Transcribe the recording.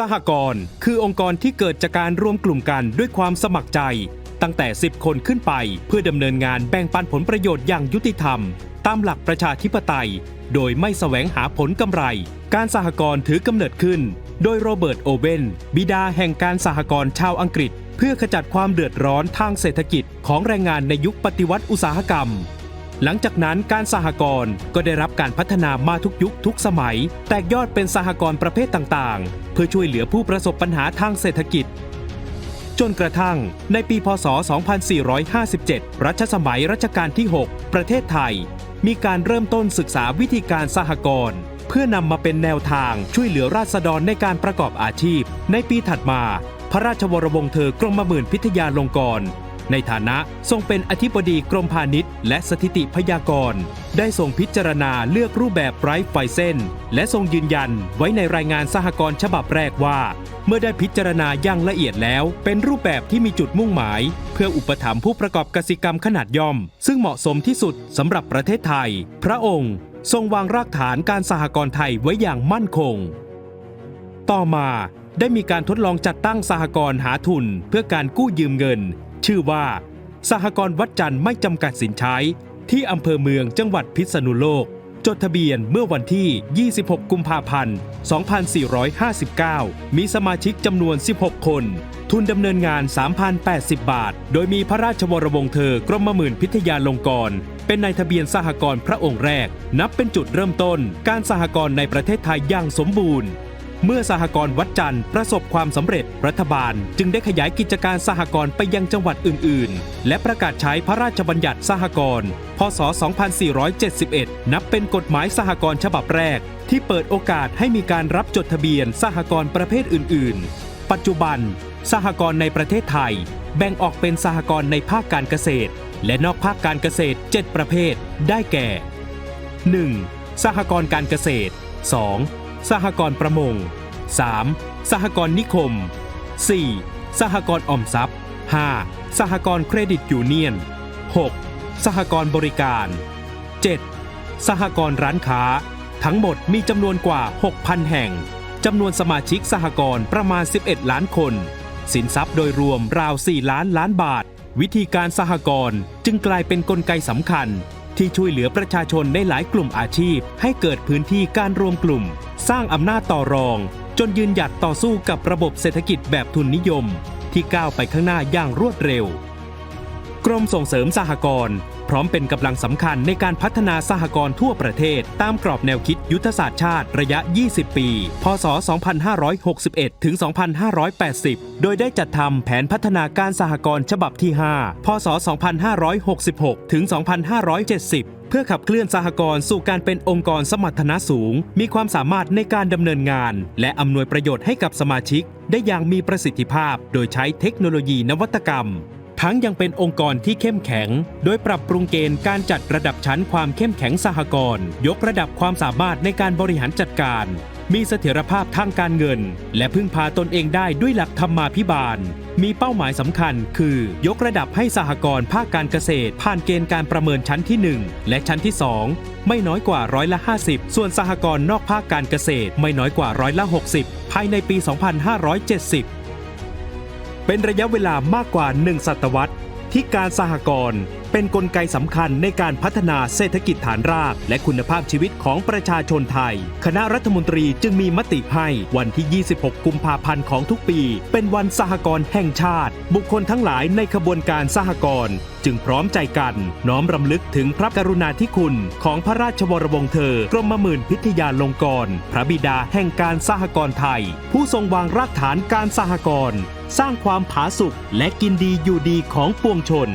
สหกรณ์คือองค์กรที่เกิดจากการรวมกลุ่มกันด้วยความสมัครใจ ตั้งแต่ 10 คนขึ้นไป เพื่อดำเนินงานแบ่งปันผลประโยชน์อย่างยุติธรรม ตามหลักประชาธิปไตย โดยไม่แสวงหาผลกำไร การสหกรณ์ถือกำเนิดขึ้น โดยโรเบิร์ตโอเวนบิดาแห่งการสหกรณ์ชาวอังกฤษ เพื่อขจัดความเดือดร้อนทางเศรษฐกิจของแรงงานในยุคปฏิวัติอุตสาหกรรม หลังจากนั้นการสหกรณ์ก็ได้รับการพัฒนามาทุกยุคทุกสมัย แตกยอดเป็นสหกรณ์ประเภทต่างๆ เพื่อช่วยเหลือผู้ประสบปัญหาทางเศรษฐกิจ จนกระทั่งในปีพศ 2457 รัชสมัยรัชกาลที่ 6 ประเทศไทย มีการเริ่มต้นศึกษาวิธีการสหกรณ์เพื่อนำมาเป็นแนวทางช่วยเหลือราษฎรในการประกอบอาชีพ ในปีถัดมา พระราชวรวงศ์เธอกรมหมื่นพิทยาลงกรณ์ ในฐานะทรงเป็นอธิบดีกรมพาณิชย์ และสถิติพยากรณ์ได้ทรงพิจารณาเลือกรูปแบบไรท์ไฟเซนและทรงยืนยันไว้ในรายงานสหกรณ์ฉบับแรกว่า เมื่อได้พิจารณาอย่างละเอียดแล้ว เป็นรูปแบบที่มีจุดมุ่งหมาย เพื่ออุปถัมภ์ผู้ประกอบกสิกรรมขนาดย่อม ซึ่งเหมาะสมที่สุดสำหรับประเทศไทย พระองค์ ทรงวางรากฐานการสหกรณ์ไทยไว้อย่างมั่นคง ต่อมาได้มีการทดลองจัดตั้งสหกรณ์หาทุน เพื่อการกู้ยืมเงิน ชื่อว่า สหกรณ์วัดจันทร์ไม่จำกัดสินใช้ ที่อำเภอเมืองจังหวัดพิษณุโลก จดทะเบียนเมื่อวันที่ 26 กุมภาพันธ์ 2459 มีสมาชิกจำนวน 16 คน ทุนดำเนินงาน 3,080 บาท โดยมีพระราชวรวงเธอกรมหมื่นพิทยาลงกรณ์เป็นนายทะเบียนสหกรณ์พระองค์แรก นับเป็นจุดเริ่มต้น การสหกรณ์ในประเทศไทยอย่างสมบูรณ์ เมื่อสหกรณ์วัดจันทร์ประสบความสำเร็จรัฐบาล จึงได้ขยายกิจการสหกรณ์ไปยังจังหวัดอื่น ๆ และประกาศใช้พระราชบัญญัติสหกรณ์พศ 2471 นับเป็นกฎหมายสหกรณ์ฉบับแรก ที่เปิดโอกาสให้มีการรับจดทะเบียนสหกรณ์ประเภทอื่น ๆ ปัจจุบัน สหกรณ์ในประเทศไทย แบ่งออกเป็นสหกรณ์ในภาคการเกษตร และนอกภาคการเกษตร 7 ประเภท ได้แก่ 1. สหกรณ์การเกษตร 2. สหกรณ์ประมง 3. สหกรณ์นิคม 4. สหกรณ์ออมทรัพย์ 5. สหกรณ์เครดิตยูเนียน 6. สหกรณ์บริการ 7. สหกรณ์ร้านค้า ทั้งหมดมีจำนวนกว่า 6,000 แห่งจำนวนสมาชิกสหกรณ์ประมาณ 11 ล้านคน สินทรัพย์โดยรวมราว 4 ล้านล้านบาท วิธีการสหกรณ์จึงกลายเป็นนกลไกสำคัญ ที่ช่วยเหลือประชาชนในหลายกลุ่มอาชีพ ให้เกิดพื้นที่การรวมกลุ่ม สร้างอำนาจต่อรอง จนยืนหยัดต่อสู้กับระบบเศรษฐกิจแบบทุนนิยม ที่ก้าวไปข้างหน้าอย่างรวดเร็ว กรมส่งเสริมสหกรณ์ พร้อมเป็นกำลังสำคัญในการพัฒนาสหกรณ์ทั่วประเทศ ตามกรอบแนวคิดยุทธศาสตร์ชาติระยะ 20 ปี พศ 2561 ถึง 2580 โดยได้จัดทำแผนพัฒนาการสหกรณ์ฉบับที่ 5 พศ 2566 ถึง 2570เพื่อขับเคลื่อนสหกรณ์สู่การเป็นองค์กรสมรรถนะสูง มีความสามารถในการดำเนินงาน และอำนวยประโยชน์ให้กับสมาชิก ได้อย่างมีประสิทธิภาพ โดยใช้เทคโนโลยีนวัตกรรม ทั้งยังเป็นองค์กรที่เข้มแข็ง โดยปรับปรุงเกณฑ์การจัดระดับชั้นความเข้มแข็งสหกรณ์ยกระดับความสามารถในการบริหารจัดการ มีเสถียรภาพทางการเงิน และพึ่งพาตนเองได้ด้วยหลักธรรมาภิบาล มีเป้าหมายสำคัญ คือ ยกระดับให้สหกรณ์ภาคการเกษตร ผ่านเกณฑ์การประเมินชั้นที่ 1 และชั้นที่ 2 ไม่น้อยกว่าร้อยละ 50 ส่วนสหกรณ์นอกภาคการเกษตร ไม่น้อยกว่าร้อยละ 60 ภายในปี 2570 เป็นระยะเวลามากกว่า 1 ศตวรรษ ที่การสหกรณ์เป็นนกลไกสำคัญในการพัฒนาเศรษฐกิจฐานราก และคุณภาพชีวิตของประชาชนไทย คณะรัฐมนตรีจึงมีมติให้วันที่ 26 กุมภาพันธ์ของทุกปี เป็นวันสหกรณ์แห่งชาติ บุคคลทั้งหลายในขบวนการสหกรณ์จึงพร้อมใจกันน้อมรำลึกถึงพระกรุณาธิคุณ ของพระราชวรวงศ์เธอกรมหมื่นพิทยาลงกรณ์พระบิดาแห่งการสหกรณ์ไทย ผู้ทรงวางรากฐานการสหกรณ์ สร้างความผาสุกและกินดีอยู่ดีของปวงชน